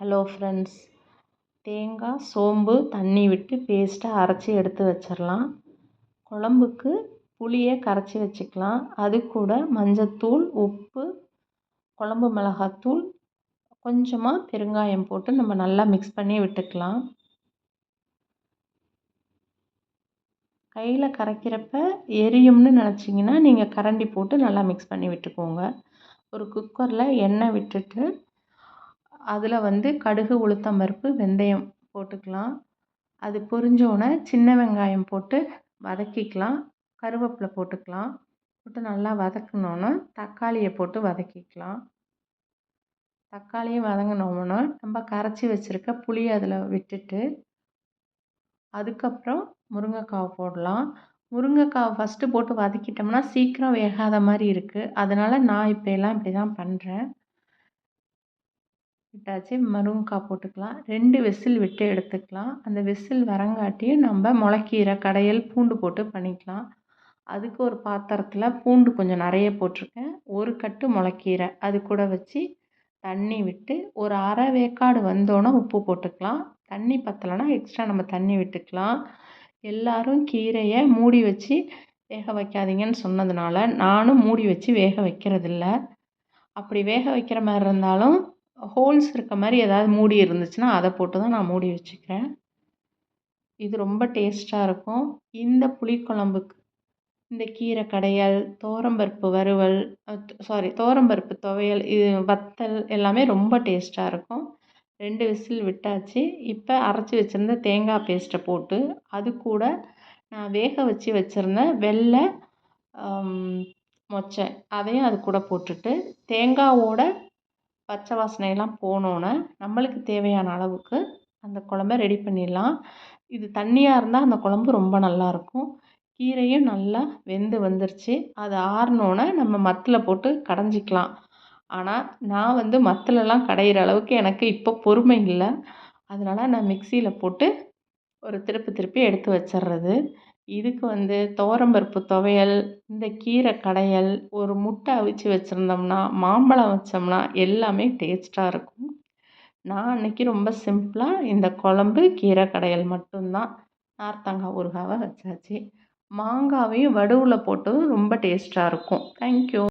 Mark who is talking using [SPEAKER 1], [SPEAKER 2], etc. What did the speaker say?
[SPEAKER 1] Hello friends தேங்காய் சோம்பு தண்ணி விட்டு பேஸ்ட்டாக அரைச்சி எடுத்து வச்சிடலாம் குழம்புக்கு புளியை கரைச்சி வச்சுக்கலாம். அது கூட மஞ்சத்தூள் உப்பு குழம்பு மிளகாத்தூள் கொஞ்சமாக பெருங்காயம் போட்டு நம்ம நல்லா மிக்ஸ் பண்ணி விட்டுக்கலாம். கையில் கரைக்கிறப்ப எரியும்னு நினச்சிங்கன்னா நீங்கள் கரண்டி போட்டு நல்லா மிக்ஸ் பண்ணி விட்டுக்கோங்க. ஒரு குக்கரில் எண்ணெய் விட்டுட்டு அதில் வந்து கடுகு உளுத்தம் பருப்பு வெந்தயம் போட்டுக்கலாம். அது பொரிஞ்சோடனே சின்ன வெங்காயம் போட்டு வதக்கிக்கலாம். கருவேப்பிலை போட்டுக்கலாம். போட்டு நல்லா வதக்கினோன்னே தக்காளியை போட்டு வதக்கிக்கலாம். தக்காளியும் வதங்கினோம்னா நம்ம கரைச்சி வச்சுருக்க புளியை அதில் விட்டுட்டு அதுக்கப்புறம் முருங்கைக்காவை போடலாம். முருங்கைக்காவை ஃபஸ்ட்டு போட்டு வதக்கிட்டோம்னா சீக்கிரம் வேகாத மாதிரி இருக்குது அதனால் நான் இப்போ எல்லாம் இப்படி தான் பண்ணுறேன் விட்டாச்சு முருங்கைக்கா போட்டுக்கலாம். ரெண்டு விசில் விட்டு எடுத்துக்கலாம். அந்த விசில் வரங்காட்டியும் நம்ம முளைக்கீரை கடையல் பூண்டு போட்டு பண்ணிக்கலாம். அதுக்கு ஒரு பாத்திரத்தில் பூண்டு கொஞ்சம் நிறைய போட்டிருக்கேன். ஒரு கட்டு முளைக்கீரை அது கூட வச்சு தண்ணி விட்டு ஒரு அரை வேக்காடு வந்தோன்னே உப்பு போட்டுக்கலாம். தண்ணி பத்தலைன்னா எக்ஸ்ட்ரா நம்ம தண்ணி விட்டுக்கலாம். எல்லோரும் கீரையை மூடி வச்சு வேக வைக்காதீங்கன்னு சொன்னதுனால நானும் மூடி வச்சு வேக வைக்கிறதில்ல. அப்படி வேக வைக்கிற மாதிரி இருந்தாலும் ஹோல்ஸ் இருக்க மாதிரி ஏதாவது மூடி இருந்துச்சுன்னா அதை போட்டு தான் நான் மூடி வச்சுக்கிறேன். இது ரொம்ப டேஸ்ட்டாக இருக்கும். இந்த புளிக்குழம்புக்கு இந்த கீரை கடையல் தோரம்பருப்பு வறுவல் சாரி தோரம்பருப்பு துவையல் இது வத்தல் எல்லாமே ரொம்ப டேஸ்ட்டாக இருக்கும். ரெண்டு விசில் விட்டாச்சு. இப்போ அரைச்சி வச்சுருந்த தேங்காய் பேஸ்ட்டை போட்டு அது கூட நான் வேக வச்சு வச்சுருந்த வெள்ளை மொச்சை அதையும் அது கூட போட்டுட்டு தேங்காவோட பச்சை வாசனையெல்லாம் போனோன்னே நம்மளுக்கு தேவையான அளவுக்கு அந்த குழம்ப ரெடி பண்ணிடலாம். இது தண்ணியாக இருந்தால் அந்த குழம்பு ரொம்ப நல்லாயிருக்கும் கீரையும் நல்லா வெந்து வந்துருச்சு. அது ஆறினோன்னே நம்ம மத்தில் போட்டு கடைஞ்சிக்கலாம். ஆனால் நான் வந்து மத்திலலாம் கடையிற அளவுக்கு எனக்கு இப்போ பொறுமை இல்லை. அதனால் நான் மிக்சியில் போட்டு ஒரு திருப்பி திருப்பி எடுத்து வச்சிடுறது இதுக்கு வந்து துவரம்பருப்பு துவையல் இந்த கீரை கடையல் ஒரு முட்டை அவிச்சு வச்சுருந்தோம்னா மாம்பழம் வச்சோம்னா எல்லாமே டேஸ்ட்டாக இருக்கும். நான் அன்றைக்கி ரொம்ப சிம்பிளாக இந்த குழம்பு கீரை கடையல் மட்டும்தான். நார்த்தங்காய் ஊறுகாவை வச்சாச்சு. மாங்காவையும் வடுவில் போட்டதும் ரொம்ப டேஸ்ட்டாக இருக்கும். தேங்க்யூ